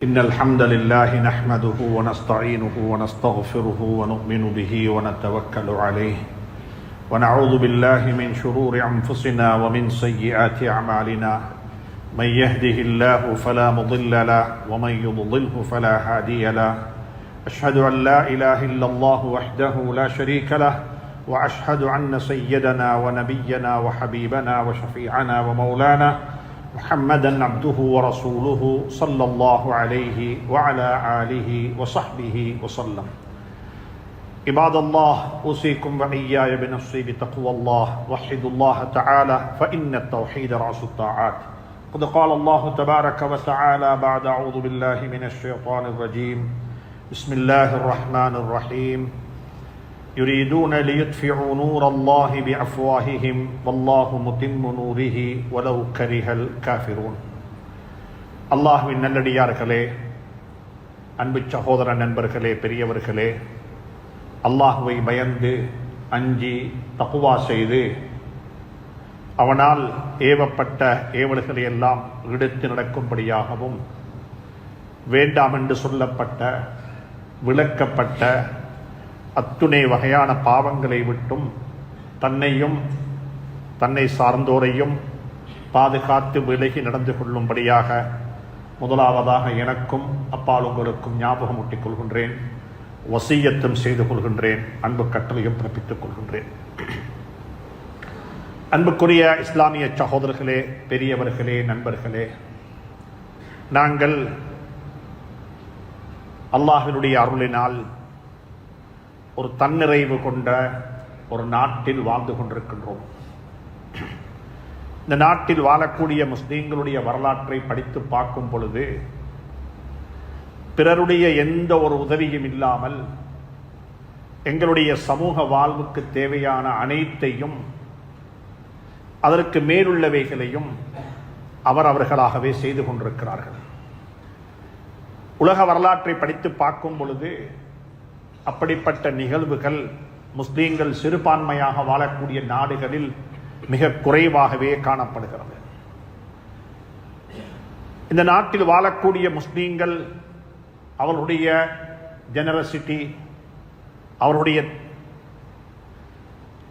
إن الحمد لله نحمده ونستعينه ونستغفره ونؤمن به ونتوكل عليه. ونعوذ بالله من شرور أنفسنا ومن سيئات أعمالنا. من يهده الله فلا مضل له ومن يضلله فلا هادي له. أشهد أن لا إله إلا الله وحده لا شريك له. وأشهد أن سيدنا ونبينا وحبيبنا وشفيعنا ومولانا محمدا عبده ورسوله صلى الله عليه وعلى آله وصحبه وسلم. عباد الله أوصيكم وإياي بنفسي بتقوى الله وحدوا الله تعالى فإن التوحيد رأس الطاعات. قد قال الله تبارك وتعالى بعد أعوذ بالله من الشيطان الرجيم. بسم الله الرحمن الرحيم. يريدون ليطفئوا نور الله بأفواههم والله متم نوره ولو كره الكافرون அல்லாஹுவின் நல்லடியார்களே அன்பு சகோதர நண்பர்களே பெரியவர்களே அல்லாஹுவை பயந்து அஞ்சி தக்குவா செய்து அவனால் ஏவப்பட்ட ஏவல்களை எல்லாம் எடுத்து நடக்கும்படியாகவும் வேண்டாம் என்று சொல்லப்பட்ட விளக்கப்பட்ட அத்துணை வகையான பாவங்களை விட்டும் தன்னையும் தன்னை சார்ந்தோரையும் பாதுகாத்து விலகி நடந்து கொள்ளும்படியாக முதலாவதாக எனக்கும் அப்பால் உங்களுக்கும் ஞாபகமூட்டிக் கொள்கின்றேன். வசீயத்தும் செய்து கொள்கின்றேன். அன்பு கட்டளையும் பிறப்பித்துக் கொள்கின்றேன். அன்புக்குரிய இஸ்லாமிய சகோதரர்களே பெரியவர்களே நண்பர்களே நாங்கள் அல்லாஹினுடைய அருளினால் ஒரு தன்னிறைவு கொண்ட ஒரு நாட்டில் வாழ்ந்து கொண்டிருக்கின்றோம். இந்த நாட்டில் வாழக்கூடிய முஸ்லீம்களுடைய வரலாற்றை படித்து பார்க்கும் பொழுது பிறருடைய எந்த ஒரு உதவியும் இல்லாமல் எங்களுடைய சமூக வாழ்வுக்கு தேவையான அனைத்தையும் அதற்கு மேலுள்ளவைகளையும் அவர் அவர்களாகவே செய்து கொண்டிருக்கிறார்கள். உலக வரலாற்றை படித்து பார்க்கும் பொழுது அப்படிப்பட்ட நிகழ்வுகள் முஸ்லீம்கள் சிறுபான்மையாக வாழக்கூடிய நாடுகளில் மிக குறைவாகவே காணப்படுகிறது. இந்த நாட்டில் வாழக்கூடிய முஸ்லீம்கள் அவர்களுடைய ஜெனரசிட்டி அவருடைய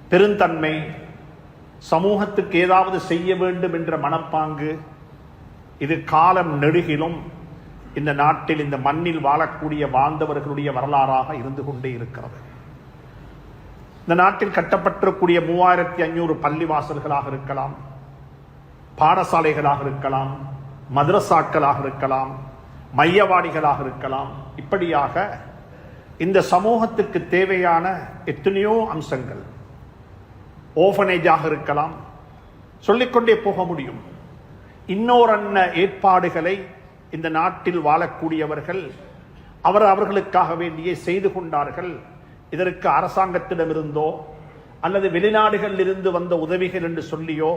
பெருந்தன்மை சமூகத்துக்கு ஏதாவது செய்ய வேண்டும் என்ற மனப்பாங்கு இது காலம் நெடுகிலும் இந்த நாட்டில் இந்த மண்ணில் வாழக்கூடிய வாழ்ந்தவர்களுடைய வரலாறாக இருந்து கொண்டே இருக்கிறது. இந்த நாட்டில் கட்டப்பட்டிருக்கூடிய மூவாயிரத்தி ஐநூறு பள்ளிவாசல்களாக இருக்கலாம் பாடசாலைகளாக இருக்கலாம் மதரசாக்களாக இருக்கலாம் மையவாடிகளாக இருக்கலாம். இப்படியாக இந்த சமூகத்துக்கு தேவையான எத்தனையோ அம்சங்கள் ஓஃபனேஜாக இருக்கலாம். சொல்லிக்கொண்டே போக முடியும். இன்னோரன்ன ஏற்பாடுகளை இந்த நாட்டில் வாழக்கூடியவர்கள் அவர் அவர்களுக்காக வேண்டியே செய்து கொண்டார்கள். இதற்கு அரசாங்கத்திடமிருந்தோ அல்லது வெளிநாடுகளில் இருந்து வந்த உதவிகள் என்று சொல்லியோ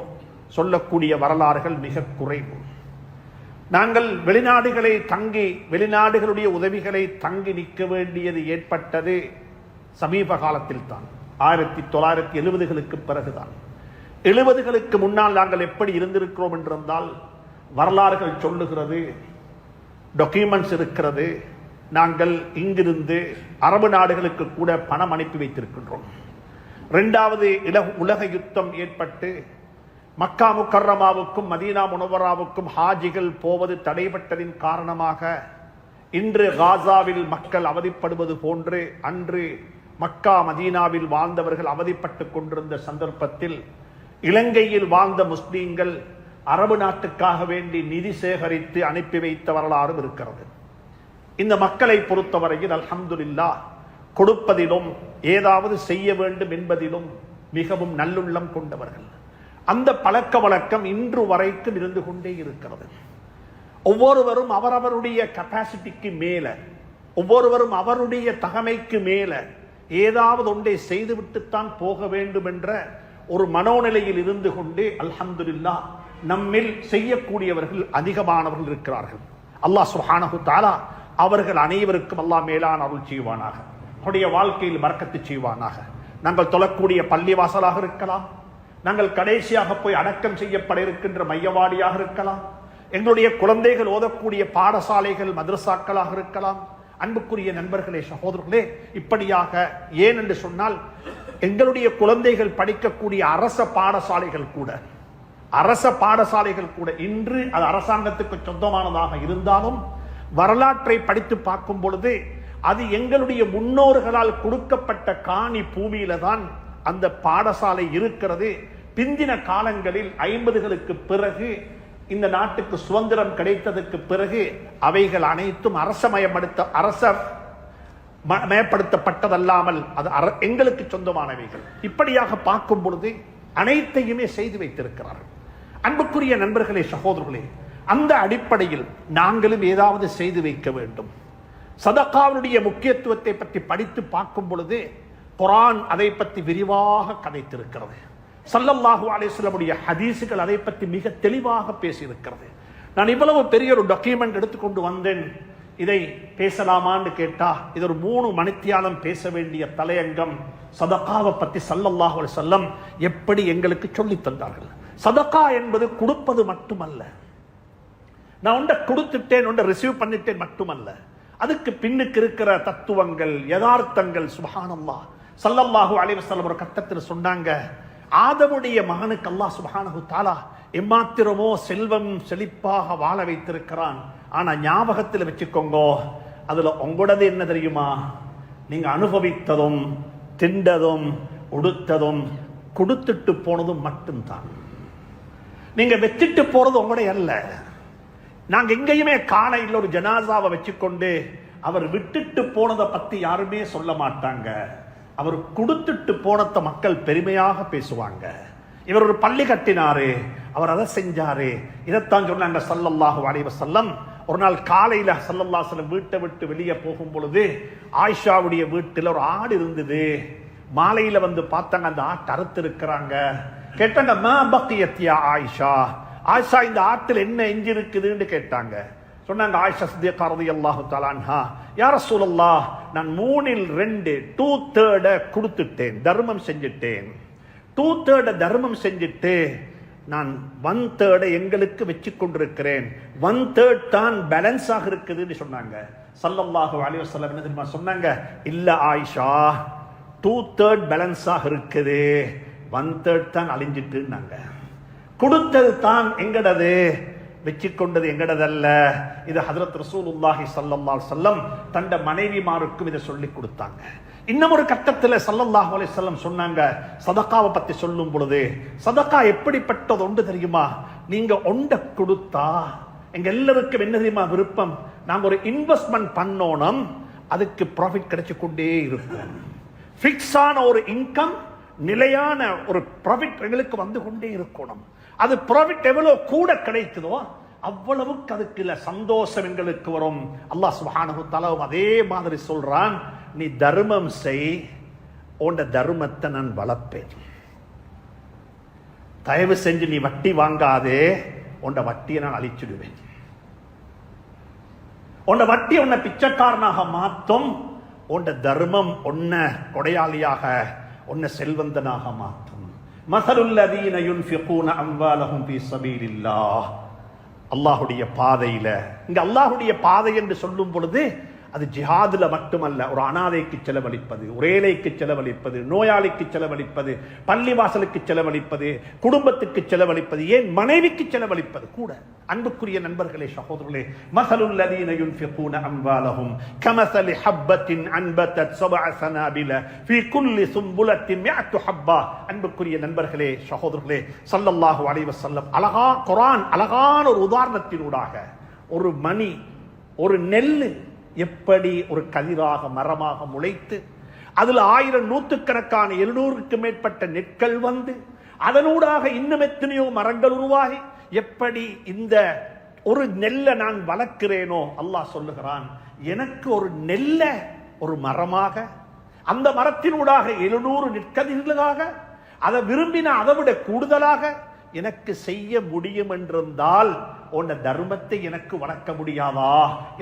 சொல்லக்கூடிய வரலாறுகள் மிக குறைவு. நாங்கள் வெளிநாடுகளை தங்கி வெளிநாடுகளுடைய உதவிகளை தங்கி நிற்க வேண்டியது ஏற்பட்டது சமீப காலத்தில் தான் ஆயிரத்தி தொள்ளாயிரத்தி எழுபதுகளுக்கு பிறகுதான். எழுபதுகளுக்கு முன்னால் நாங்கள் எப்படி இருந்திருக்கிறோம் என்றிருந்தால் வரலாறுகள் சொல்லுகிறது டாக்குமெண்ட்ஸ் இருக்கிறது. நாங்கள் இங்கிருந்து அரபு நாடுகளுக்கு கூட பணம் அனுப்பி வைத்திருக்கின்றோம். ரெண்டாவது உலக யுத்தம் ஏற்பட்டு மக்கா முக்கர்ரமாவுக்கும் மதீனா முனவராவுக்கும் ஹாஜிகள் போவது தடைபட்டதின் காரணமாக இன்று காசாவில் மக்கள் அவதிப்படுவது போன்று அன்று மக்கா மதீனாவில் வாழ்ந்தவர்கள் அவதிப்பட்டுக் கொண்டிருந்த சந்தர்ப்பத்தில் இலங்கையில் வாழ்ந்த முஸ்லீம்கள் அரபு நாட்டுக்காக வேண்டி நிதி சேகரித்து அனுப்பி வைத்த வரலாறும் இருக்கிறது. இந்த மக்களை பொறுத்தவரையில் அல்ஹம்துல்லா கொடுப்பதிலும் ஏதாவது செய்ய வேண்டும் என்பதிலும் மிகவும் நல்லுள்ளம் கொண்டவர்கள். அந்த பழக்க வழக்கம் இன்று வரைக்கும் இருந்து கொண்டே இருக்கிறது. ஒவ்வொருவரும் அவரவருடைய கெப்பாசிட்டிக்கு மேல ஒவ்வொருவரும் அவருடைய தகமைக்கு மேல ஏதாவது ஒன்றை செய்துவிட்டுத்தான் போக வேண்டும் என்ற ஒரு மனோநிலையில் இருந்து கொண்டு அல்ஹம்துல்லா நம்மில் செய்யக்கூடியவர்கள் அதிகமானவர்கள் இருக்கிறார்கள். அல்லாஹ் சுஹானஹு தாலா அவர்கள் அனைவருக்கும் அல்லாஹ் மேலான அருள் செய்வானாக. அவருடைய வாழ்க்கையில் மறக்கத்து செய்வானாக. நாங்கள் தொழக்கூடிய பள்ளிவாசலாக இருக்கலாம். நாங்கள் கடைசியாக போய் அடக்கம் செய்யப்பட இருக்கின்ற மையவாடியாக இருக்கலாம். எங்களுடைய குழந்தைகள் ஓதக்கூடிய பாடசாலைகள் மதரசாக்களாக இருக்கலாம். அன்புக்குரிய நண்பர்களே சகோதரர்களே இப்படியாக ஏன் என்று சொன்னால் எங்களுடைய குழந்தைகள் படிக்கக்கூடிய அரச பாடசாலைகள் கூட அரச பாடசாலைகள் கூட இன்று அது அரசாங்கத்துக்கு சொந்தமானதாக இருந்தாலும் வரலாற்றை படித்து பார்க்கும் பொழுது அது எங்களுடைய முன்னோர்களால் கொடுக்கப்பட்ட காணி பூமியில தான் அந்த பாடசாலை இருக்கிறது. பிந்தின காலங்களில் ஐம்பதுகளுக்கு பிறகு இந்த நாட்டுக்கு சுதந்திரம் கிடைத்ததற்கு பிறகு அவைகள் அனைத்தும் அரசமயப்படுத்த அரச ம- மயப்படுத்தப்பட்டதல்லாமல் அது அர- எங்களுக்கு சொந்தமானவைகள். இப்படியாக பார்க்கும் பொழுது அனைத்தையுமே செய்து வைத்திருக்கிறார்கள். அன்புக்குரிய நண்பர்களே சகோதரர்களே அந்த அடிப்படையில் நாங்களும் ஏதாவது செய்து வைக்க வேண்டும். சதக்காவினுடைய முக்கியத்துவத்தை பற்றி படித்து பார்க்கும் பொழுது குரான் அதை பற்றி விரிவாக கதைத்திருக்கிறது. சல்லல்லாஹு அலேஸ்லமுடைய ஹதீஸுகள் அதை பற்றி மிக தெளிவாக பேசியிருக்கிறது. நான் இவ்வளவு பெரிய ஒரு டாக்குமெண்ட் எடுத்துக்கொண்டு வந்தேன். இதை பேசலாமான்னு கேட்டா இது ஒரு மூணு மணித்தியாலம் பேச வேண்டிய தலையங்கம். சதகாவை பற்றி சல்லல்லாஹு செல்லம் எப்படி எங்களுக்கு சொல்லித் தந்தார்கள்? சதக்கா என்பது கொடுப்பது மட்டுமல்ல. நான் உண்ட கொடுத்துட்டேன் உண்ட ரிசீவ் பண்ணிட்டேன் மட்டுமல்ல. அதுக்கு பின்னுக்கு இருக்கிற தத்துவங்கள் யதார்த்தங்கள் சுபஹானல்லா. சல்லல்லாஹு அலைவசல்லம் ஒரு கட்டத்தில் சொன்னாங்க ஆதமுடைய மகனுக்கு அல்லாஹ் சுபஹானஹு தாலா எம்மாத்திரமோ செல்வம் செழிப்பாக வாழ வைத்திருக்கிறான். ஆனா ஞாபகத்தில் வச்சுக்கோங்கோ அதுல உங்களோடது என்ன தெரியுமா? நீங்க அனுபவித்ததும் திண்டதும் உடுத்ததும் கொடுத்துட்டு போனதும் மட்டும்தான். நீங்க வச்சுட்டு போறது உங்களுடைய அல்ல நாங்க எங்கேயுமே காலையில் ஒரு ஜனாசாவை வச்சுக்கொண்டு அவர் விட்டுட்டு போனதை பத்தி யாருமே சொல்ல மாட்டாங்க. அவர் கொடுத்துட்டு போனத்தை மக்கள் பெருமையாக பேசுவாங்க. இவர் ஒரு பள்ளி கட்டினாரு அவர் அதை செஞ்சாரு. இதைத்தான் சொன்னாங்க சல்லல்லாஹு அலைஹி செல்லம் ஒரு நாள் காலையில சல்லல்லா செல்லம் வீட்டை விட்டு வெளியே போகும் பொழுது ஆயிஷாவுடைய வீட்டில் ஒரு ஆடு இருந்தது. மாலையில வந்து பார்த்தாங்க அந்த ஆட்டை அறுத்து இருக்கிறாங்க கேட்டாங்க மா பக்கியத்தியா ஆயிஷா? ஆயிஷா இந்த ஆட்டில் என்ன எஞ்சி இருக்குதுன்னு கேட்டாங்க. சொன்னாங்க ஆயிஷா சித்தியக்கா ரலியல்லாஹு அல்லாஹு அன்ஹா. யா ரசூலல்லாஹ் நான் மூணில் ரெண்டு டூ தேர்ட கொடுத்துட்டேன் தர்மம் செஞ்சுட்டேன். டூ தேர்ட தர்மம் செஞ்சுட்டு நான் ஒன் தேர்டை எங்களுக்கு வச்சு கொண்டிருக்கிறேன். ஒன் தேர்ட் தான் பேலன்ஸாக இருக்குதுன்னு சொன்னாங்க. சல்லல்லாஹு அலைஹி வஸல்லம் என்ன தெரியுமா சொன்னாங்க? இல்லை ஆயிஷா டூ தேர்ட் பேலன்ஸாக இருக்குது. ஒன் தேர்ட் தான் அழிஞ்சிட்டுனாங்க கொடுத்தது தான் எங்கடது? வச்சுக்கொண்டது எங்கடதல்ல? இது ஹதரத் ரசூலுல்லாஹி ஸல்லல்லாஹு அலைஹி தண்ட மனைவிமாருக்கும் இதை சொல்லி கொடுத்தாங்க. இன்னும் ஒரு கட்டத்தில் சல்லல்லாஹ் அலைஹி செல்லம் சொன்னாங்க சதக்காவை பற்றி சொல்லும் பொழுது சதக்கா எப்படிப்பட்டது ஒன்று தெரியுமா? நீங்கள் ஒண்டை கொடுத்தா எங்க எல்லாருக்கும் என்ன தெரியுமா விருப்பம்? நாங்கள் ஒரு இன்வெஸ்ட்மெண்ட் பண்ணோனம் அதுக்கு ப்ராஃபிட் கிடைச்சு கொண்டே இருக்கும் ஃபிக்ஸான ஒரு இன்கம் நிலையான ஒரு ப்ராஃபிட் எங்களுக்கு வந்து கொண்டே இருக்கணும். அது ப்ராஃபிட் எவ்வளோ கூட கிடைக்குதோ அவ்வளவுக்கு அதுக்கு சந்தோஷம் எங்களுக்கு வரும். அல்லாஹ் சுப்ஹானஹு அதே மாதிரி சொல்றான் நீ தர்மம் செய் உண்ட தர்மத்தை நான் வளர்ப்பேன். தயவு செஞ்சு நீ வட்டி வாங்காதே உன்ட வட்டியை நான் அழிச்சிடுவேன். உன்ட வட்டி உன்னை பிச்சைக்காரனாக மாத்தும் உண்ட தர்மம் உன்ன கொடையாளியாக உன்னை செல்வந்தனாக மாற்றும். மசலுல்லதீன யுன்ஃபிகூன அம்வாலஹும் ஃபீ சபீலில்லாஹ். அல்லாஹ்வுடைய பாதையில் இங்க அல்லாஹ்வுடைய பாதை என்று சொல்லும் பொழுது அது ஜிஹாதில் மட்டுமல்ல ஒரு அனாதைக்கு செலவழிப்பது ஒரு ஏழைக்கு செலவழிப்பது நோயாளிக்கு செலவழிப்பது பள்ளிவாசலுக்கு செலவழிப்பது குடும்பத்துக்கு செலவழிப்பது ஏன் மனைவிக்கு செலவழிப்பது கூட. அன்புக்குரிய நண்பர்களே சகோதரர்களே மசலுல் லதீன யுன்ஃபிகூன அம்வாலஹும் கமசலி ஹப்பத்தின் அன்பத்தத் சபஅ சனாபில ஃபீ குல்லி சும்புலத்தின் மிஅத்து ஹப்பா. அன்புக்குரிய நண்பர்களே சகோதரர்களே சல்லல்லாஹு அலைஹி வஸல்லம் அழகா குர்ஆன் அழகான ஒரு உதாரணத்தினூடாக ஒரு மணி ஒரு நெல்லு எப்படி ஒரு கதிராக மரமாக முளைத்து அதில் ஆயிரம் நூற்றுக்கணக்கான எழுநூறுக்கு மேற்பட்ட நெற்கள் வந்து அதனூடாக இன்னும் எத்தனையோ மரங்கள் உருவாகி எப்படி இந்த ஒரு நெல்லை நான் வளர்க்கிறேனோ அல்லாஹ் சொல்லுகிறான் எனக்கு ஒரு நெல்லை ஒரு மரமாக அந்த மரத்தினூடாக எழுநூறு நெற்கதிர்களாக அதை விரும்பின அதை விட கூடுதலாக எனக்கு செய்ய முடியும் என்றிருந்தால் உன்ன தர்மத்தை எனக்கு வளர்க்க முடியாதா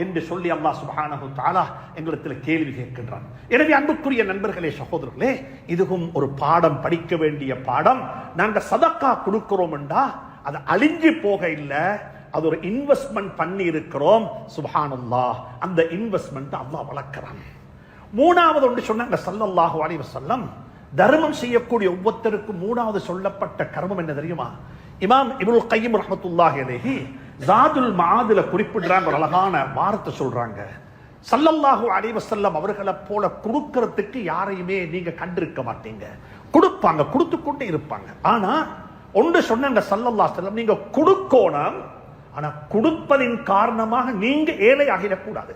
என்று சொல்லி அல்லாஹ் சுபானு தாலா எங்களிடத்தில் கேள்வி கேட்கின்றான். எனவே அன்புக்குரிய நண்பர்களே சகோதரர்களே இதுவும் ஒரு பாடம் படிக்க வேண்டிய பாடம். நாங்கள் சதக்கா கொடுக்கிறோம் என்றா அது அழிஞ்சு போக இல்லை. அது ஒரு இன்வெஸ்ட்மெண்ட் பண்ணி இருக்கிறோம். சுபானுல்லா அந்த இன்வெஸ்ட்மெண்ட் அல்லாஹ் வளர்க்கிறான். மூணாவது ஒன்று சொன்னாங்க சல்லல்லாஹு அலைவசல்லம் வஸல்லம் தர்மம் செய்யக்கூடிய ஒவ்வொருத்தருக்கும் மூணாவது சொல்லப்பட்ட கர்மம் என்ன தெரியுமா? இமாம் இபுல் கையம் ரஹமத்துல்லாஹ் அலேஹி ஜாதுல் மாதுல குறிப்பிடுறாங்க ஒரு அழகான வார்த்தை சொல்றாங்க. சல்லல்லாஹு அலைஹி அவர்களை போல கொடுக்கறதுக்கு யாரையுமே நீங்க கண்டிருக்க மாட்டீங்க. கொடுப்பாங்க கொடுத்து கொண்டே இருப்பாங்க. ஆனா ஒன்று சொன்னாங்க சல்லல்லா செல்லம் நீங்க கொடுக்கோணும் ஆனா கொடுப்பதின் காரணமாக நீங்க ஏழை ஆகிடக்கூடாது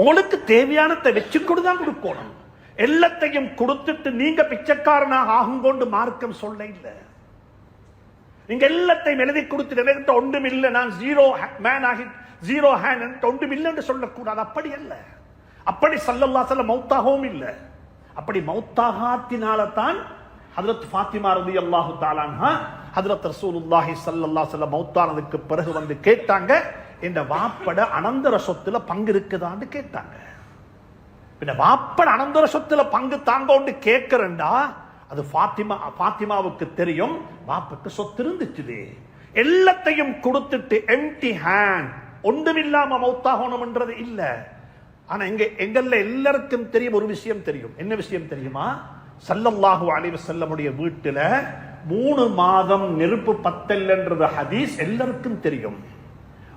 உங்களுக்கு தேவையானதை வச்சு கொடுதான் கொடுக்கணும். எல்லாத்தையும் கொடுத்துட்டு நீங்க பிச்சைக்காரனாக ஆகும் கொண்டு மார்க்கம் சொல்ல இல்லை. நீங்க எல்லாத்தையும் எழுதி கொடுத்து என்கிட்ட ஒன்றும் இல்லை நான் ஜீரோ மேன் ஆகி ஜீரோ ஹேண்ட் ஒன்றும் இல்லைன்னு சொல்லக்கூடாது. அப்படி அல்ல. அப்படி சல்லல்லா சொல்ல மௌத்தாகவும் இல்லை. அப்படி மௌத்தாகாத்தினால தான் ஹதரத் ஃபாத்திமா ரதி அல்லாஹு தாலான்ஹா ஹதரத் ரசூலுல்லாஹி சல்லல்லா அலைஹி மௌத்தானதுக்கு பிறகு வந்து கேட்டாங்க இந்த வாப்பட அனந்தர சொத்துல பங்கு இருக்குதான்னு கேட்டாங்க. பின்ன வாப்பட அனந்தர சொத்துல பங்கு தாங்கோண்டு கேட்கிறேன்டா. அது ஃபாத்திமா ஃபாத்திமாவுக்கு தெரியும். வாப்புக்கு சொத்து இருந்துச்சு எல்லாத்தையும் கொடுத்துட்டு எம்டி ஹேண்ட் ஒன்றுமில்லாம மௌத்தாகணும்ன்றது இல்ல. ஆனா எங்க எங்கல்ல எல்லாருக்கும் தெரியும் ஒரு விஷயம் தெரியும். என்ன விஷயம் தெரியுமா? சல்லல்லாஹு அலைவு செல்லமுடைய வீட்டுல மூணு மாதம் நெருப்பு பத்தல்ன்றது ஹதீஸ் எல்லாருக்கும் தெரியும்.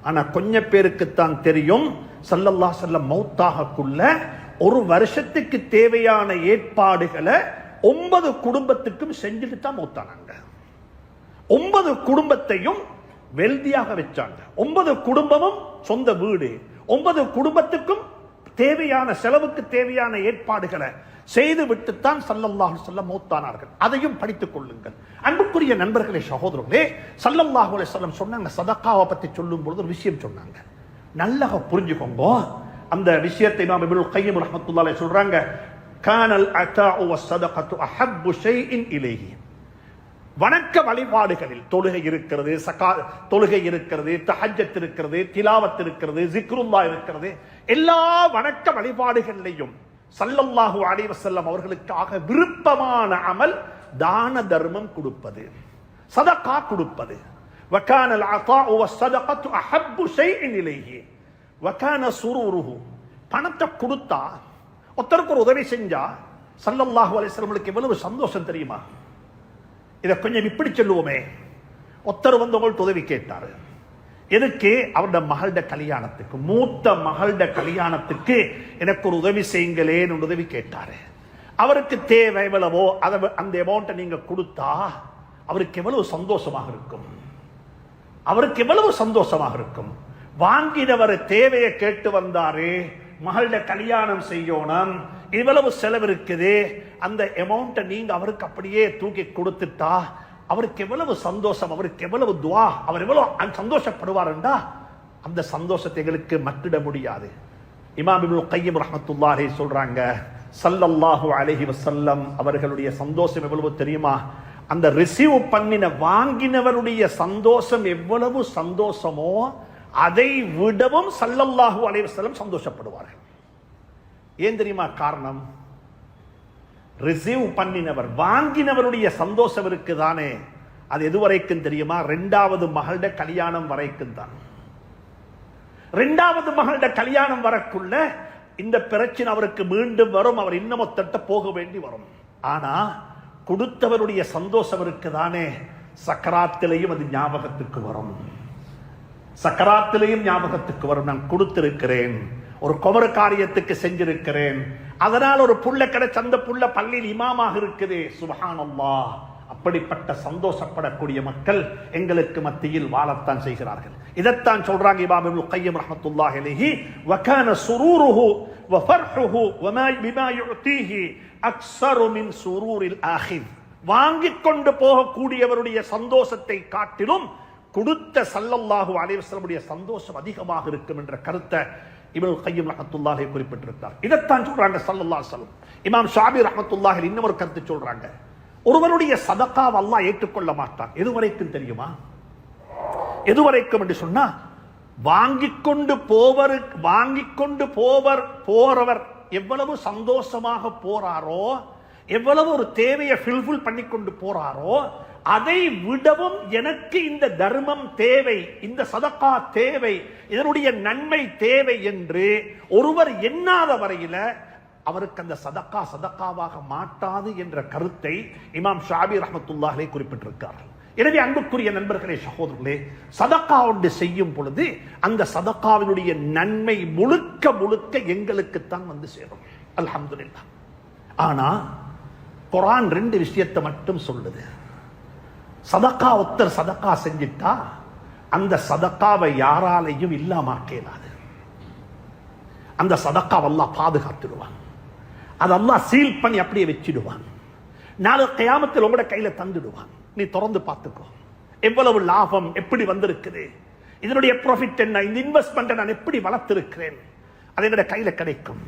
ஆனா கொஞ்ச பேருக்குத்தான் தெரியும். சல்லல்லா செல்லம் மௌத்தாகக்குள்ள ஒரு வருஷத்துக்கு தேவையான ஏற்பாடுகளை ஒன்பது குடும்பத்துக்கும் செஞ்சுட்டு தான் மூத்தானாங்க. ஒன்பது குடும்பத்தையும் வெல்தியாக வச்சாங்க. ஒன்பது குடும்பமும் சொந்த வீடு. ஒன்பது குடும்பத்துக்கும் தேவையான செலவுக்கு தேவையான ஏற்பாடுகளை செய்து விட்டுத்தான் சல்லல்லாஹு செல்லம் மூத்தானார்கள். அதையும் படித்துக் கொள்ளுங்கள். அன்புக்குரிய நண்பர்களே சகோதரர்களே சல்லல்லாஹு செல்லம் சொன்னாங்க சதக்காவை பத்தி சொல்லும் பொழுது ஒரு விஷயம் சொன்னாங்க. நல்லா புரிஞ்சுக்கோங்க. அந்த விஷயத்தை இமாம் இப்னுல் கையம் ரஹமத்துல்லாலே சொல்றாங்க கானல் அத்தாஉ வஸ்ஸதகத்து அஹப்பு ஷைஇன் இலைஹி. வணக்க வழிபாடுகளில் தொழுகை இருக்கிறது சகா தொழுகை இருக்கிறது தஹஜத் இருக்கிறது திலாவத் இருக்கிறது ஜிக்ருல்லா இருக்கிறது. எல்லா வணக்க வழிபாடுகளிலையும் சல்லல்லாஹு அலைவசல்லம் அவர்களுக்காக விருப்பமான அமல் தான தர்மம் கொடுப்பது சதகா கொடுப்பது. வக்கானல் அத்தாஉ வஸ்ஸதகத்து அஹப்பு ஷைஇன் இலைஹி. வக்கான உருகு பணத்தை கொடுத்தா ஒருத்தருக்கு ஒரு உதவி செஞ்சா சல்லல்லாஹு அலிஸ்லமலுக்கு எவ்வளவு சந்தோஷம் தெரியுமா? இதை கொஞ்சம் இப்படி சொல்லுவோமே. ஒத்தர் வந்து உங்கள்ட்ட உதவி கேட்டார். எதுக்கு? அவரோட மகள்ட கல்யாணத்துக்கு. மூத்த மகள்ட கல்யாணத்துக்கு எனக்கு ஒரு உதவி செய்யுங்களேன்னு உதவி கேட்டார். அவருக்கு தேவை எவ்வளவோ அதை அந்த அமௌண்ட்டை நீங்கள் கொடுத்தா அவருக்கு எவ்வளவு சந்தோஷமாக இருக்கும்? அவருக்கு எவ்வளவு சந்தோஷமாக இருக்கும்? வாங்கினவர் தேவையை கேட்டு வந்தாரு மகளோட கல்யாணம் செய்யணும் இவ்வளவு செலவு இருக்குது அந்த அமௌண்ட்டை நீங்க அவருக்கு அப்படியே தூக்கி கொடுத்துட்டா அவருக்கு எவ்வளவு சந்தோஷம் அவருக்கு எவ்வளவு துவா அவர் எவ்வளவு சந்தோஷப்படுவாருண்டா? அந்த சந்தோஷத்தை எங்களுக்கு மட்டிட முடியாது. இமாம் இப்னுல் கையம் ரஹமத்துல்லாஹே சொல்றாங்க சல்லல்லாஹு அலஹி வசல்லம் அவர்களுடைய சந்தோஷம் எவ்வளவு தெரியுமா? அந்த ரிசீவ் பண்ணின வாங்கினவருடைய சந்தோஷம் எவ்வளவு சந்தோஷமோ அதை விடவும் சல்லல்லாஹு அலைஹி சந்தோஷப்படுவார்கள். ஏன் தெரியுமா காரணம்? ரிசீவ் பண்ணினவர் வாங்கினவருடைய சந்தோஷம் இருக்குதானே? அது எது வரைக்கும் தெரியுமா? ரெண்டாவது மகளோட கல்யாணம் வரைக்கும் தான். ரெண்டாவது மகளோட கல்யாணம் வரக்குள்ள இந்த பிரச்சனை அவருக்கு மீண்டும் வரும் அவர் இன்னமொத்தட்ட போக வேண்டி வரும். ஆனா கொடுத்தவருடைய சந்தோஷம் இருக்குதானே? சக்கராத்திலையும் அது ஞாபகத்துக்கு வரும். சக்கராத்திலையும் ஞாபகத்துக்கு வரும். நான் கொடுத்திருக்கிறேன். ஒரு குமர காரியத்துக்கு செஞ்சிருக்கிறேன். அதனால் ஒரு புள்ள கிடைச்ச அந்த புள்ள பள்ளியில் இமாமாக இருக்குது. சுபஹானல்லா. அப்படிப்பட்ட சந்தோஷப்படக்கூடிய மக்கள் எங்களுக்கு மத்தியில் வாழத்தான் செய்கிறார்கள். இதைத்தான் சொல்றாங்க இமாம் இப்னு கையம் ரஹ்மத்துல்லாஹி அலைஹி. வகான சுரூருஹு வஃபர்ஹுஹு வமா பிமா யுஅதீஹி அக்ஸரு மின் சுரூரில் ஆஹிர் வாங்கிக் கொண்டு போகக்கூடியவருடைய சந்தோஷத்தை காட்டிலும் கொடுத்த சல்லல்லாஹு அலைஹி சந்தோஷம் அதிகமாக இருக்கும் என்ற கருத்தை இவர் கையம் ரஹ்மத்துல்லாஹி குறிப்பிட்டிருக்கிறார். இதைத்தான் சொல்றாங்க சல்லல்லா சலம் இமாம் ஷாபி ரஹமத்துல்லாஹில் இன்னொரு கருத்து சொல்றாங்க. ஒருவருடைய சதக்காவை அல்லாஹ் ஏற்றுக்கொள்ள மாட்டான். எதுவரைக்கும் தெரியுமா? எதுவரைக்கும் என்று சொன்னா வாங்கிக் கொண்டு போவர் வாங்கிக் கொண்டு போவர் போறவர் எவ்வளவு சந்தோஷமாக போறாரோ எவ்வளவு ஒரு தேவையை ஃபில்ஃபில் பண்ணி கொண்டு போறாரோ அதை விடவும் எனக்கு இந்த தர்மம் தேவை இந்த சதக்கா தேவை இதனுடைய நன்மை தேவை என்று ஒருவர் எண்ணாத வரையில அவருக்கு அந்த சதக்கா சதக்காவாக மாட்டாது என்ற கருத்தை இமாம் ஷாபி ரஹமத்துல்லாஹே குறிப்பிட்டிருக்கிறார்கள் எனவே அன்புக்குரிய நண்பர்களே சகோதரர்களே சதக்கா ஒன்று செய்யும் பொழுது அந்த சதக்காவினுடைய நன்மை முழுக்க முழுக்க எங்களுக்குத்தான் வந்து சேரும். அலமதுல்லா ஆனா குரான் ரெண்டு விஷயத்தை மட்டும் சொல்லுது. சதக்கா ஒருத்தர் சதக்கா செஞ்சிட்டா அந்த சதக்காவை யாராலையும் இல்லாமாக்கலாது அந்த சதக்காவெல்லாம் பாதுகாத்துடுவான். அதெல்லாம் சீல் பண்ணி அப்படியே வச்சிடுவான். நாளை கயாமத்தில் உங்களோட கையில தந்துடுவான். நீ திறந்து பார்த்துக்கோ. எவ்வளவு லாபம் எப்படி வந்திருக்குது? இதனுடைய ப்ராஃபிட் என்ன? இந்த இன்வெஸ்ட்மெண்ட்டை நான் எப்படி வளர்த்திருக்கிறேன்? அது என்னோட கையில கிடைக்கும்.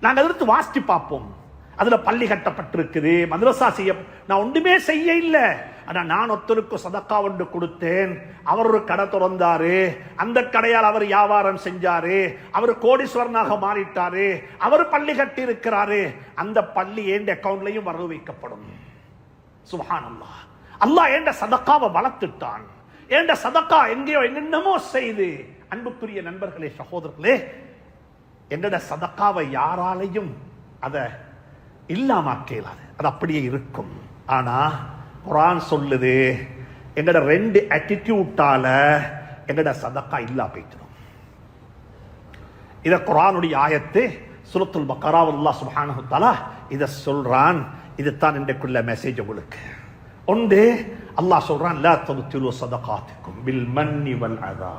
நாங்கள் எதிர்த்து வாசிச்சு பார்ப்போம். அதுல பள்ளி கட்டப்பட்டிருக்குது மதரசா செய்ய நான் ஒன்றுமே செய்ய இல்லை ஆனால் நான் ஒருத்தருக்கு சதக்கா ஒன்று கொடுத்தேன். அவர் ஒரு கடை திறந்தாரு. அந்த கடையால் அவர் வியாபாரம் செஞ்சாரு. அவர் கோடீஸ்வரனாக மாறிட்டாரு. அவர் பள்ளி கட்டி இருக்கிறாரு அந்த பள்ளி ஏண்ட அக்கௌண்ட்லையும் வரவு வைக்கப்படும். சுபஹான் அல்லாஹ் அல்லாஹ் ஏண்ட சதக்காவை வளர்த்துட்டான். ஏண்ட சதக்கா எங்கேயோ என்னென்னமோ செய்து. அன்புக்குரிய நண்பர்களே சகோதரர்களே என்னோட சதக்காவை யாராலையும் அதை இல்லாம கேளாது அது அப்படியே இருக்கும். ஆனா குரான் சொல்லுது எங்கட ரெண்டு ஆட்டிடியூட்டால எங்கட சதக்கா இல்லா போயிட்டுரும். இத குரானுடைய ஆயத்து சுரத்துல் பக்கராவுல்லா சுப்ஹானஹு இதை சொல்றான். இதுதான் இன்றைக்குள்ள மெசேஜ் உங்களுக்கு. ஒன்று அல்லாஹ் சொல்றான் லா ததுத்திலு சதகாத்துக்கும் பில் மன்னி வல் அதா.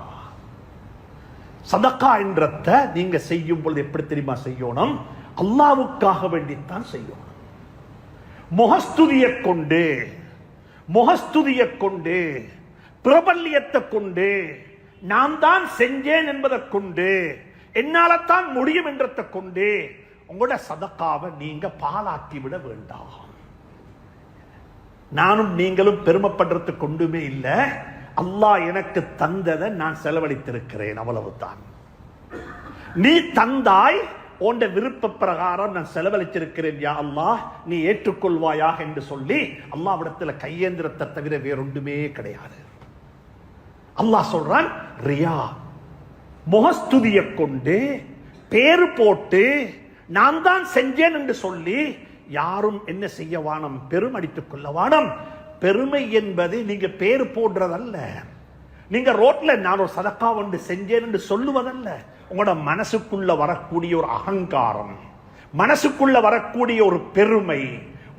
சதக்கா என்றத நீங்க செய்யும் பொழுது எப்படி தெரியுமா செய்யணும்? அல்லாவுக்காக வேண்டித்தான் செய்யணும். முகஸ்துதியை கொண்டு முகஸ்துதியை கொண்டு பிரபல்யத்தை கொண்டு நான் தான் செஞ்சேன் என்பதை கொண்டு என்னால தான் முடியும் என்றதை கொண்டு உங்களோட சதக்காவை நீங்க பாலாக்கி விட வேண்டாம். நானும் நீங்களும் பெருமைப்படுறதுக்கு கொண்டுமே இல்லை. அல்லாஹ் எனக்கு தந்ததை நான் செலவழித்திருக்கிறேன் அவ்வளவுதான். நீ தந்தாய் உண்ட விருப்ப பிரகாரம் நான் செலவழிச்சிருக்கிறேன் யா அல்லாஹ் நீ ஏற்றுக்கொள்வாயாக என்று சொல்லி அல்லாவிடத்தில் கையேந்திரத்தை தவிர வேறொன்றுமே கிடையாது. அல்லாஹ் சொல்றான் ரியா முகஸ்துதியை கொண்டு பேரு போட்டு நான் தான் செஞ்சேன் என்று சொல்லி யாரும் என்ன செய்ய வானம்? பெருமடித்துக் கொள்ள வானம். பெருமை என்பது நீங்க பேரு போடுறதல்ல. நீங்க ரோட்ல நான் ஒரு சதக்கா ஒன்று செஞ்சேன் என்று சொல்லுவதல்ல. உங்களோட மனசுக்குள்ள வரக்கூடிய ஒரு அகங்காரம் மனசுக்குள்ள வரக்கூடிய ஒரு பெருமை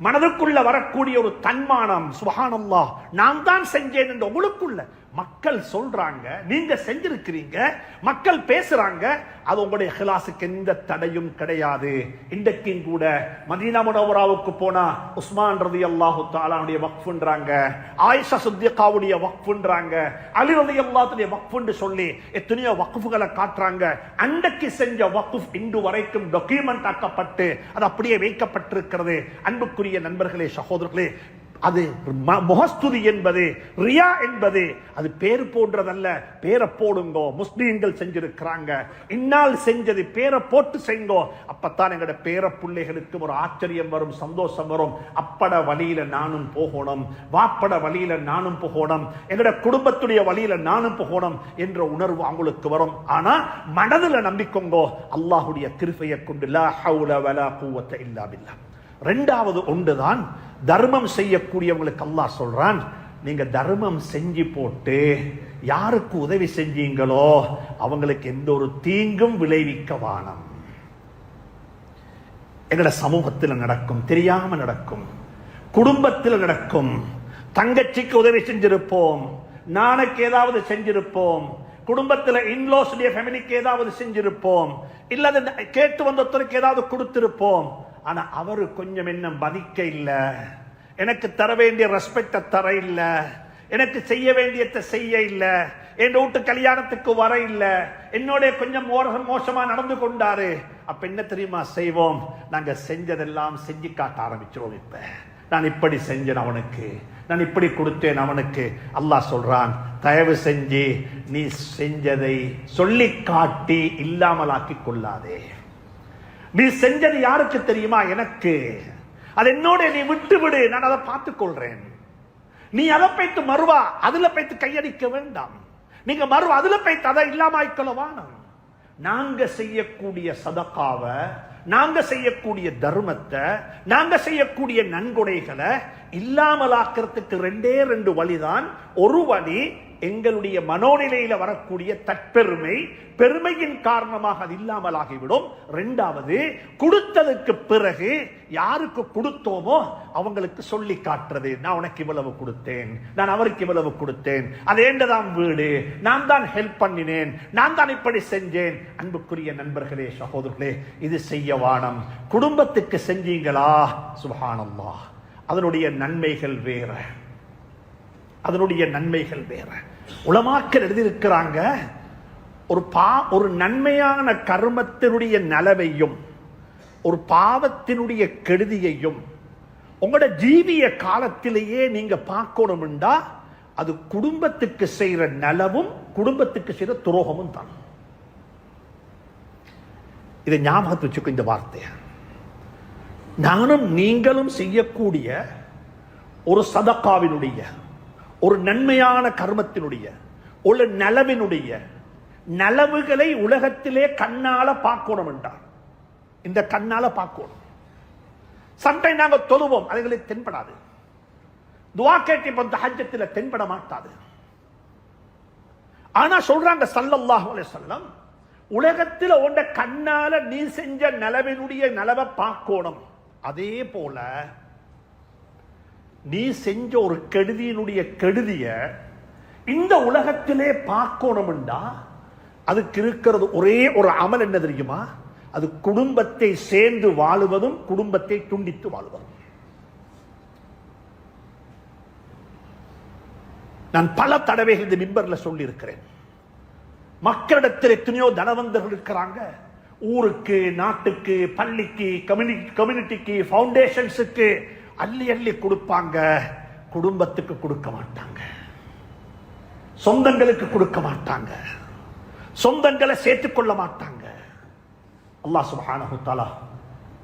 மனதுக்குள்ள வரக்கூடிய ஒரு தன்மானம் சுகானம்லா நான் தான் செஞ்சேன் என்று உங்களுக்குள்ள மக்கள் சொல்றாங்க நீங்க செஞ்சிருக்கிறீங்க மக்கள் பேசுறாங்க அது உங்களுடைய ஹிலாசுக்கு எந்த தடையும் கிடையாது. இன்றைக்கும் கூட மதீனா முனவராவுக்கு போனா உஸ்மான் ரதி அல்லாஹு தாலாவுடைய வக்ஃபுன்றாங்க ஆயிஷா சுத்தியக்காவுடைய வக்ஃபுன்றாங்க அலி ரதி அல்லாத்துடைய வக்ஃபுன்னு சொல்லி எத்தனையோ வக்ஃபுகளை காட்டுறாங்க. அன்றைக்கு செஞ்ச வக்ஃப் இன்று வரைக்கும் டாக்குமெண்ட் ஆக்கப்பட்டு அது அப்படியே வைக்கப்பட்டிருக்கிறது. அன்புக்குரிய நண்பர்களே சகோதரர்களே அது ம- முகஸ்துதி என்பது ரியா என்பது. அது பேர் போன்றதல்ல. பேரை போடுங்கோ. முஸ்லீம்கள் செஞ்சிருக்கிறாங்க. இன்னால் செஞ்சது பேரை போட்டு செய்யுங்கோ அப்பத்தான் எங்கட பேர பிள்ளைகளுக்கும் ஒரு ஆச்சரியம் வரும் சந்தோஷம் வரும். அப்பட வழியில நானும் போகணும். வாப்பட வழியில நானும் போகணும். எங்கட குடும்பத்துடைய வழியில நானும் போகணும் என்ற உணர்வு அவங்களுக்கு வரும். ஆனா மனதுல நம்பிக்கொங்கோ. அல்லாஹுடைய கிருபையை கொண்டு லா ஹவுல வலா குவத்த இல்லாவில்லா ரெண்டாவது ஒன்றுதான் தர்மம் செய்யக்கூடியவங்களுக்கு அல்லாஹ் சொல்றான் நீங்க தர்மம் செஞ்சு போட்டு யாருக்கு உதவி செஞ்சீங்களோ அவங்களுக்கு எந்த ஒரு தீங்கும் விளைவிக்க வானம். எங்கட சமூகத்தில் நடக்கும் தெரியாம நடக்கும் குடும்பத்தில் நடக்கும் தங்கச்சிக்கு உதவி செஞ்சிருப்போம் நானுக்கு ஏதாவது செஞ்சிருப்போம் குடும்பத்தில் இன்லோஸ் ஃபேமிலிக்கு ஏதாவது செஞ்சிருப்போம் இல்ல கேட்டு வந்தொருத்தருக்கு ஏதாவது கொடுத்திருப்போம் ஆனா அவரு கொஞ்சம் என்ன மதிக்க இல்லை. எனக்கு தர வேண்டிய ரெஸ்பெக்டை தர இல்லை. எனக்கு செய்ய வேண்டியதை செய்ய இல்லை. என் வீட்டு கல்யாணத்துக்கு வர இல்ல. என்னோட கொஞ்சம் மோச- மோசமா நடந்து கொண்டாரு. அப்ப என்ன தெரியுமா செய்வோம்? நாங்க செஞ்சதெல்லாம் செஞ்சு காட்ட ஆரம்பிச்சிருவோம் இப்ப. நான் இப்படி செஞ்சேன் அவனுக்கு. நான் இப்படி கொடுத்தேன் அவனுக்கு. அல்லாஹ் சொல்றான் தயவு செஞ்சு நீ செஞ்சதை சொல்லி காட்டி இல்லாமலாக்கி கொள்ளாதே. நீ செஞ்சது யாருக்கு தெரியுமா? எனக்கு. அது என்னோட நீ விட்டு விடு நான் அதை பார்த்துக் கொள்றேன் நீ அதை பைத்து மறுவா அதுல பைத்து கையடிக்க வேண்டாம். நீங்க மறுவா அதுல பைத்து அதை இல்லாம ஆய்க்கொள்ள நாங்க செய்யக்கூடிய சதக்காவை நாங்க செய்யக்கூடிய தர்மத்தை நாங்க செய்யக்கூடிய நன்கொடைகளை இல்லாமலாக்கிறதுக்கு ரெண்டே ரெண்டு வழிதான். ஒரு வழி எங்களுடைய மனோநிலையில வரக்கூடிய தற்பெருமை பெருமையின் காரணமாக அது இல்லாமல் ஆகிவிடும். ரெண்டாவது கொடுத்ததுக்கு பிறகு யாருக்கு கொடுத்தோமோ அவங்களுக்கு சொல்லி காட்டுறது. நான் உனக்கு இவ்வளவு கொடுத்தேன். நான் அவருக்கு இவ்வளவு கொடுத்தேன். அது ஏண்டதாம் வீடு? நான் தான் ஹெல்ப் பண்ணினேன். நான் தான் இப்படி செஞ்சேன். அன்புக்குரிய நண்பர்களே சகோதரர்களே இது செய்ய வானம். குடும்பத்துக்கு செஞ்சீங்களா? சுபானம்மா அதனுடைய நன்மைகள் வேற. அதனுடைய நன்மைகள் வேற. உளமாக்கல் எழுதியிருக்கிறாங்க ஒரு பா ஒரு நன்மையான கர்மத்தினுடைய நலவையும் ஒரு பாவத்தினுடைய கெடுதியையும் உங்களோட ஜீவிய காலத்திலேயே நீங்க பார்க்கணும்டா அது குடும்பத்துக்கு செய்யற நலவும் குடும்பத்துக்கு செய்யற துரோகமும் தான். இதை ஞாபகத்து வச்சுக்கோ இந்த வார்த்தையை. நானும் நீங்களும் செய்யக்கூடிய ஒரு சதக்காவினுடைய ஒரு நன்மையான கர்மத்தினுடைய ஒரு நலவினுடைய நலவுகளை உலகத்திலே கண்ணால பார்க்கணும் என்றார். இந்த கண்ணால பார்க்கணும். சம்டைம் நாங்க தொழுவோம் அதுகளை தென்படாது. துவா கேட்டு இப்ப ஹஜ்ஜத்தில் தென்பட மாட்டாது. ஆனா சொல்றாங்க சல்லல்லாஹு அலைஹி வஸல்லம் உலகத்தில் உண்ட கண்ணால நீ செஞ்ச நலவினுடைய நலவை பார்க்கணும். அதே போல நீ செஞ்ச ஒரு கெடுதியினுடைய கெடுதிய இந்த உலகத்திலே பார்க்கணும்டா. அதுக்கு இருக்கிறது ஒரே ஒரு அமல் என்ன தெரியுமா? அது குடும்பத்தை சேர்ந்து வாழுவதும் குடும்பத்தை துண்டித்து வாழுவதும். நான் பல தடவைகள் இந்த மிம்பர்ல சொல்லி இருக்கிறேன் மக்களிடத்தில் எத்தனையோ தனவந்தர்கள் இருக்கிறாங்க. ஊருக்கு நாட்டுக்கு பள்ளிக்கு கம்யூனி கம்யூனிட்டிக்கு ஃபவுண்டேஷன்ஸுக்கு அள்ளி அள்ளி கொடுப்பாங்க. குடும்பத்துக்கு கொடுக்க மாட்டாங்க. சொந்தங்களுக்கு கொடுக்க மாட்டாங்க. சொந்தங்களை சேர்த்துக் கொள்ள மாட்டாங்க. அல்லாஹ் சுப்ஹானஹு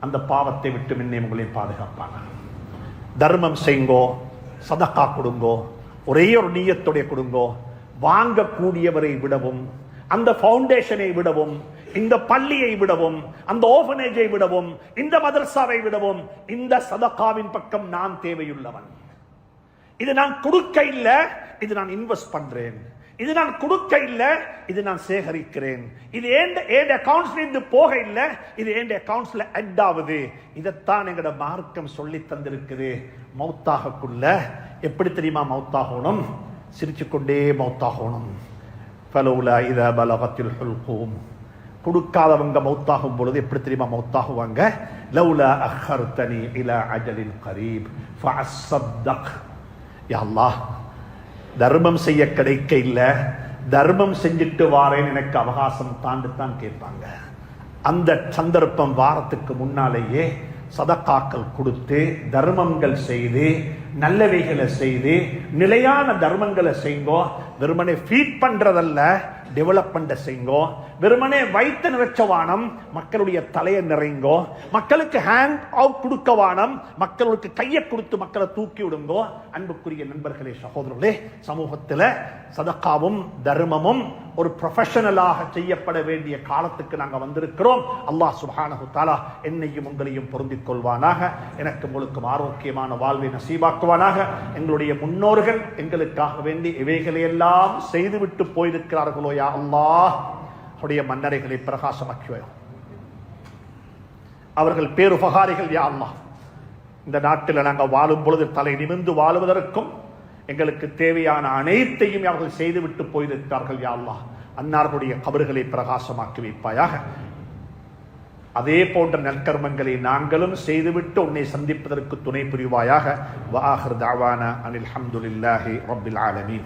அந்த பாவத்தை விட்டு முன்னே உங்களையும் பாதுகாப்பாங்க தர்மம் செய்ங்கோ சதக்கா கொடுங்கோ ஒரே ஒரு நீயத்துடைய கொடுங்கோ வாங்கக்கூடியவரை விடவும் அந்த ஃபவுண்டேஷனை விடவும் இந்த பள்ளியை விடவும் அந்த ஓபனேஜை விடவும் இந்த மதரசாவை விடவும் இந்த சதக்காவின் பக்கம் நான் தேவையுள்ளவன். இது நான் கொடுக்க இல்லை இது நான் இன்வெஸ்ட் பண்றேன். இது நான் கொடுக்க இல்லை இது நான் சேகரிக்கிறேன். இது ஏண்ட ஏண்ட அக்கவுண்ட்ஸ்ல இருந்து போக இல்ல இது ஏண்ட அக்கவுண்ட்ஸ்ல அட் ஆகுது? இதைத்தான் எங்கட மார்க்கம் சொல்லி தந்திருக்குது. மௌத்தாகக்குள்ள எப்படி தெரியுமா மௌத்தாகணும்? சிரிச்சு கொண்டே மௌத்தாகணும். பலவுல இத பலகத்தில் ஹுல்கூம் கொடுக்காதவங்க மௌத்தாகும் பொழுது எப்படி தெரியுமா மௌத்தாகுவாங்க? லவுலா அஹர்தனி இலா அஜலின் கரீப் ஃபஅஸ்ஸத்தக். யா அல்லாஹ் தர்மம் செய்ய கிடைக்க இல்லை தர்மம் செஞ்சுட்டு வாரேன்னு எனக்கு அவகாசம் தாண்டு தான் கேட்பாங்க. அந்த சந்தர்ப்பம் வாரத்துக்கு முன்னாலேயே சதக்காக்கள் கொடுத்து தர்மங்கள் செய்து நல்லவைகளை செய்து நிலையான தர்மங்களை செய்யுங்கோ வெறுமனை ஃபீட் பண்ணுறதல்ல டெவலப்மெண்ட்டை செய்யுங்கோ வெறுமனே வைத்து நிறைச்ச வானம் மக்களுடைய தலையை நிறைங்கோ. மக்களுக்கு ஹேண்ட் அவுட் கொடுக்க வானம் மக்களுக்கு கையை கொடுத்து மக்களை தூக்கி விடுங்கோ. அன்புக்குரிய நண்பர்களே சகோதரர்களே சமூகத்தில் சதக்காவும் தர்மமும் ஒரு ப்ரொஃபஷனலாக செய்யப்பட வேண்டிய காலத்துக்கு நாங்கள் வந்திருக்கிறோம். அல்லாஹ் சுப்ஹானஹு தாலா என்னையும் உங்களையும் பொருந்திக் கொள்வானாக எனக்கு உங்களுக்கும் ஆரோக்கியமான வாழ்வை நசீபாக்குவானாக. எங்களுடைய முன்னோர்கள் எங்களுக்காக வேண்டி இவைகளை எல்லாம் செய்துவிட்டு போயிருக்கிறார்களோ யா அல்லாஹ். அவருடைய மன்னரைகளை பிரகாசமாக்கி அவர்கள் பேருபகாரிகள் யா அல்லாஹ். இந்த நாட்டில் நாங்கள் வாழும் பொழுது தலை நிமிந்து வாழுவதற்கும் எங்களுக்கு தேவையான அனைத்தையும் அவர்கள் செய்துவிட்டு போயிருக்கிறார்கள் யா அல்லாஹ். அன்னார்களுடைய கபறுகளை பிரகாசமாக்கி வைப்பாயாக. அதே போன்ற நற்கர்மங்களை நாங்களும் செய்துவிட்டு உன்னை சந்திப்பதற்கு துணை புரிவாயாக. வாஹர் தாவான அனில் அஹமதுல்லாஹி ரபில் ஆலமீன்.